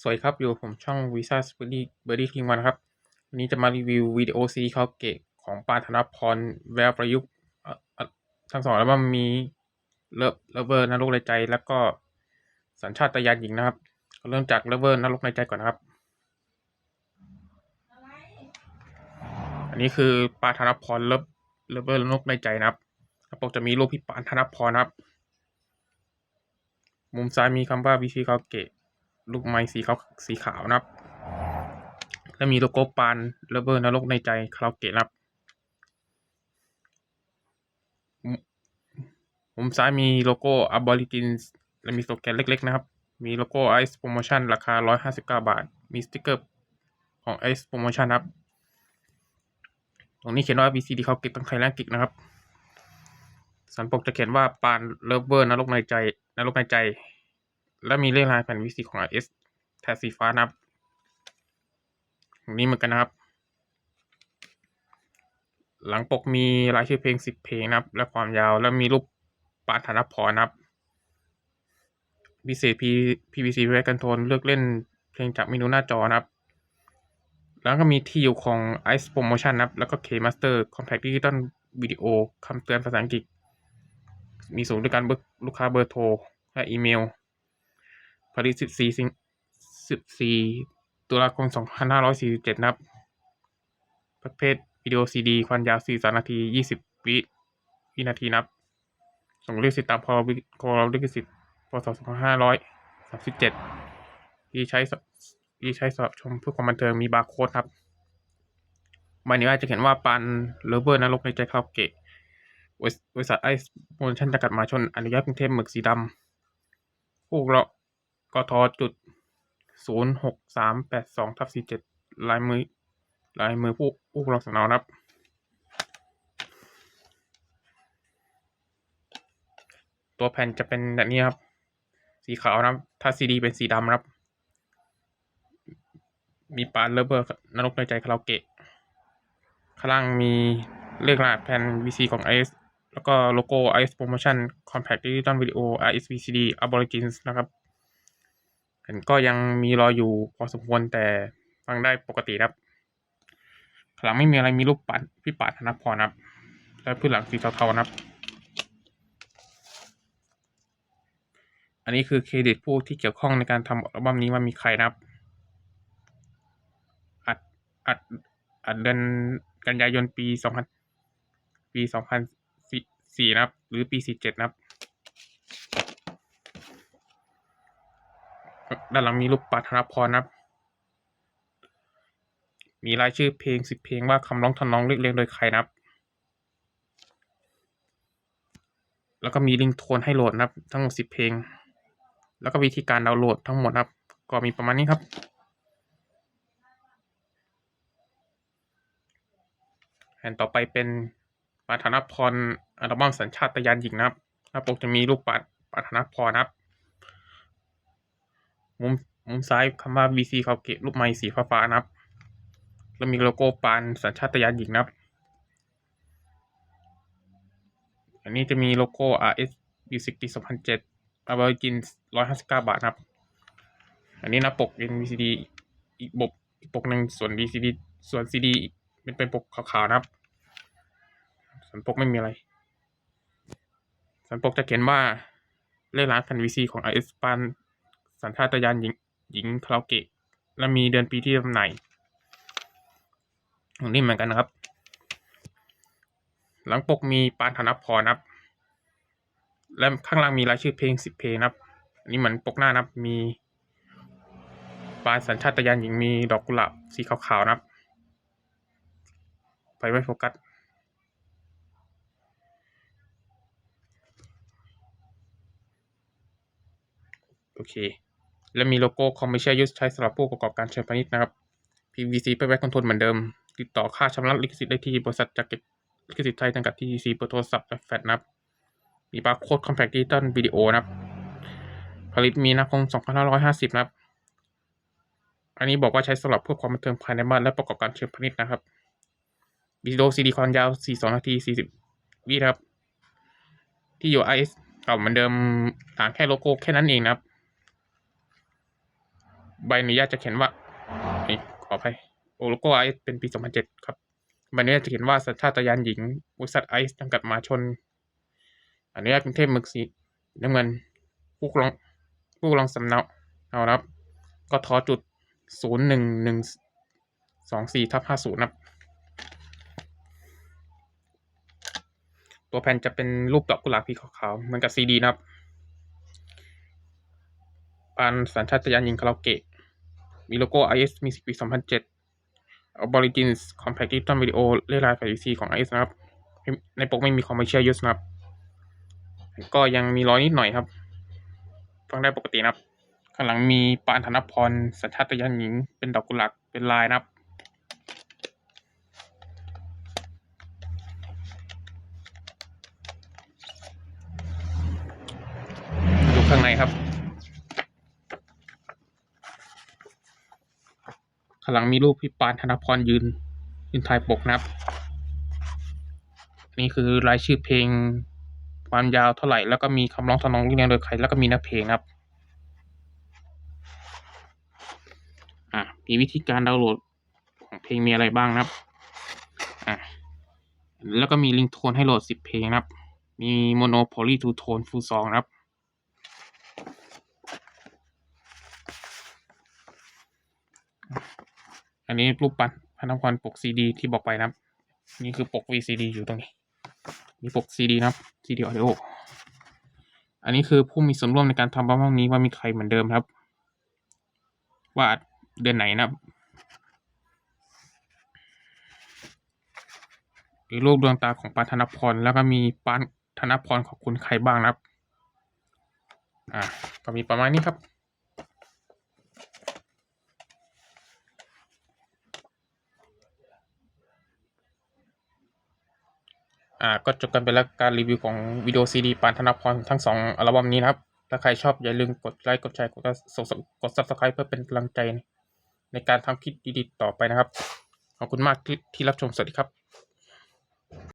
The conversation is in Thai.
สวัสดีครับ อยู่ผมช่อง Visa s p u d y b i r d y King วันครับ วันนี้จะมารีวิววิดีโอซีดีคาราเกะของปานธนพร แววประยุกต์ทั้งสองแล้วมันมีเลิฟเลเวอร์นรกในใจ แล้วก็สัญชาตญาณหญิงนะครับ เริ่มจากเลเวอร์นรกในใจก่อนนะครับ อันนี้คือปานธนพรเลิฟเลเวอร์นรกในใจนะครับปกจะมีรูปพี่ปานธนพรนะครับ มุมซ้ายมีคำว่า VC คาราเกะ ลูกไม้สีขาวสีขาวนะครับ และมีโลโก้ปานเลเวอร์นรกในใจคาราโอเกะนะครับมุมซ้ายมีโลโก้ Aborigines และมีสโลแกนเล็ก ๆ นะครับ มีโลโก้ Ice Promotion ราคา 159 บาท มีสติกเกอร์ของ Ice Promotion นครับ ตรงนี้เขียนว่า VCD เขาเก็บตั้งไทยแลนด์กิกนะครับ สันปกจะเขียนว่าปานเลเวอร์นรกในใจนรกในใจ และมีเลขลายแผ่นวิสีของ RS แถบสีฟ้านะครับนี้เหมือนกันนะครับ หลังปกมีรายชื่อเพลงสิบเพลงนะครับ และความยาวและมีรูปปานธนพรนะครับพิเศษ P PVC ไว้กันโทนเลือกเล่นเพลงจากเมนูหน้าจอนะครับ แล้วก็มีที่อยู่ของ Ice Promotion นะครับ แล้วก็ K Master Compact Digital Video คำเตือนภาษาอังกฤษ มีสูงด้วยการเบอร์ลูกค้าเบอร์โทร และอีเมล ผลิต14สิง14ตุลาคม2547นห้าร้อยสี่สิบเจ็ดนะครับประเภทวิดีโอซีดีความยาว43นาที20วิวินาทีนับ ส่งลิขสิทธิ์ตามพรบพรบลิขสิทธิ์พศ2537ที่ใช้ที่ใช้สำหรับชมเพื่อความบันเทิงมีบาร์โค้ดครับใบนี้อาจจะเขียนว่าปันเลเวอร์นรกในใจคาราโอเกะบริษัทไอซ์โมชั่นจำกัดมาชนอนุญาตกรุงเทพหมึกสีดำผู้เรา กทจุดศูนย์หกสามแปดสองทับสี่เจ็ดลายมือลายมือผู้ผู้รับสนานะครับ ตัวแผ่นจะเป็นแบบนี้ครับ สีขาวนะครับถ้าซีดีเป็นสีดำนะครับ มีปานเลเบอร์นรกในใจคาราโอเกะข้างล่างมีเลขรหัสแผ่น VC ของ IS แล้วก็โลโก้ IS Promotion Compact Digital Video IS VCD Aborigines นะครับ แผ่นก็ยังมีรอยอยู่พอสมควรแต่ฟังได้ปกติครับหลังไม่มีอะไรมีรูปปัดพี่ปัดธนพรนะครับ และพื้นหลังสีเทาๆนะครับ อันนี้คือเครดิตผู้ที่เกี่ยวข้องในการทำอัลบั้มนี้ว่ามีใครนะครับ อัดอัดอัดเดือนกันยายนปีสองพันปีสองพันสี่นะครับ หรือปีสี่เจ็ดนะครับ ด้านหลังมีรูปปัทรพรนะครับ มีรายชื่อเพลงสิบเพลงว่าคำร้องทำนองเรียกเรียงโดยใครนะครับ แล้วก็มีลิงก์โทนให้โหลดนะครับ ทั้งหมดสิบเพลง แล้วก็วิธีการดาวน์โหลดทั้งหมดนะครับ ก็มีประมาณนี้ครับแผ่นต่อไปเป็นปาฐานพรอัลบั้มสัญชาตญาณหญิงนะครับหน้าปกจะมีรูปปาปาฐานพรนะครับ มุมมุมซ้ายคำว่า VC คาเกะรูปไม้สีฟ้าๆนะครับ แล้วมีโลโก้ปานสัญชาตญาณหญิงนะครับ อันนี้จะมีโลโก้ RS Music ปี2007 a b o r i g i n 159 บาทนะครับ อันนี้น้าปกเป็น VCD อีกบกอีกปกหนึ่งส่วน VCD ส่วน CD เป็นเป็นปกขาวๆนะครับสันปกไม่มีอะไรสันปกจะเขียนว่าเลขร้านแผ่น VC ของ RS ปาน สัญชาตญาณหญิงหญิงคาราโอเกะ และมีเดือนปีที่จำหน่ายตรงนี้เหมือนกันนะครับ หลังปกมีปานธนพรนะครับ และข้างล่างมีรายชื่อเพลงสิบเพลงนะครับอันนี้เหมือนปกหน้านะครับมีปานสัญชาตญาณหญิงมีดอกกุหลาบสีขาวๆนะครับไปไม่โฟกัสโอเค แล้วมีโลโก้ Commercial Use ใช้สำหรับผู้ประกอบการเชิงพาณิชย์นะครับ PVC ไปไว้คอนโทรลเหมือนเดิม ติดต่อค่าชำระลิขสิทธิ์ได้ที่บริษัทจักเก็บลิขสิทธิ์ไทยจำกัด TGC เบอร์โทรศัพท์และแฟลชนะครับ มีบาร์โค้ด Compact Digital Video นะครับ ผลิตมีนาคม 2550 นะครับ อันนี้บอกว่าใช้สำหรับเพื่อความบันเทิงภายในบ้านและประกอบการเชิงพาณิชย์นะครับวิดีโอซีดีความยาว 42 นาที 40 วิครับ ที่อยู่ IS เก่าเหมือนเดิมต่างแค่โลโก้แค่นั้นเองนะครับ ใบอนุญาตจะเขียนว่านี่ขออภัยโอโลโก้ไอซ์เป็นปี2007ครับใบอนุญาตจะเขียนว่าสัญชาตญาณหญิงบริษัทไอซ์จำกัดมาชนอนุญาตกรุงเทพมึกสีน้ำเงินผู้ลองผู้ลองสำเนาเอาครับก็ทอจุดศูนย์หนึ่งหนึ่งสองสี่ทับห้าศูนย์นะครับตัวแผ่นจะเป็นรูปดอกกุหลาบสีขาวๆเหมือนกับซีดีนะครับ ปานสัญชาตญาณหญิงคาราโอเกะ มีโลโก้ IS Music ปี2007 Origins Compact Digital Video เรียลายแฟซีของ IS นะครับ ในปกไม่มี Commercial Use นะครับ ก็ยังมีรอยนิดหน่อยครับ ฟังได้ปกตินะครับ ข้างหลังมีปานธนพรสัญชาตญาณหญิง เป็นดอกกุหลาบเป็นลายนะครับดูข้างในครับ ข้างหลังมีรูปพี่ปานธนพรยืน ยืนถ่ายปกนะครับ นี่คือรายชื่อเพลง ความยาวเท่าไหร่ แล้วก็มีคำร้องทำนองเรียงโดยใคร แล้วก็มีนื้อเพลงครับ อะมีวิธีการดาวน์โหลดของเพลงมีอะไรบ้างนะครับ อะ แล้วก็มีลิงโทนให้โหลดสิบเพลงนะครับ มีโมโนโพลีทูโทนฟูซองนะครับ นนี้รูปปั้นพระนครปกซีดีที่บอกไปนะครับ นี่คือปก VCD อยู่ตรงนี้ มีปกซีดีนะครับ CD Audio อันนี้คือผู้มีส่วนร่วมในการทำบัลบั้มนี้ว่ามีใครเหมือนเดิมครับ ว่าเดือนไหนนะครับ หรือรูปดวงตาของปานธนพรแล้วก็มีปานธนพรขอบคุณใครบ้างนะครับ อ่าก็มีประมาณนี้ครับ อ่าก็จบกันไปแล้วการรีวิวของวิดีโอซีดีปานธนพรทั้งสองอัลบั้มนี้นะครับ ถ้าใครชอบอย่าลืมกดไลค์กดแชร์กดกดซับสไครต์เพื่อเป็นกำลังใจ ในการทำคลิปดีๆต่อไปนะครับ ขอบคุณมากที่รับชมสวัสดีครับ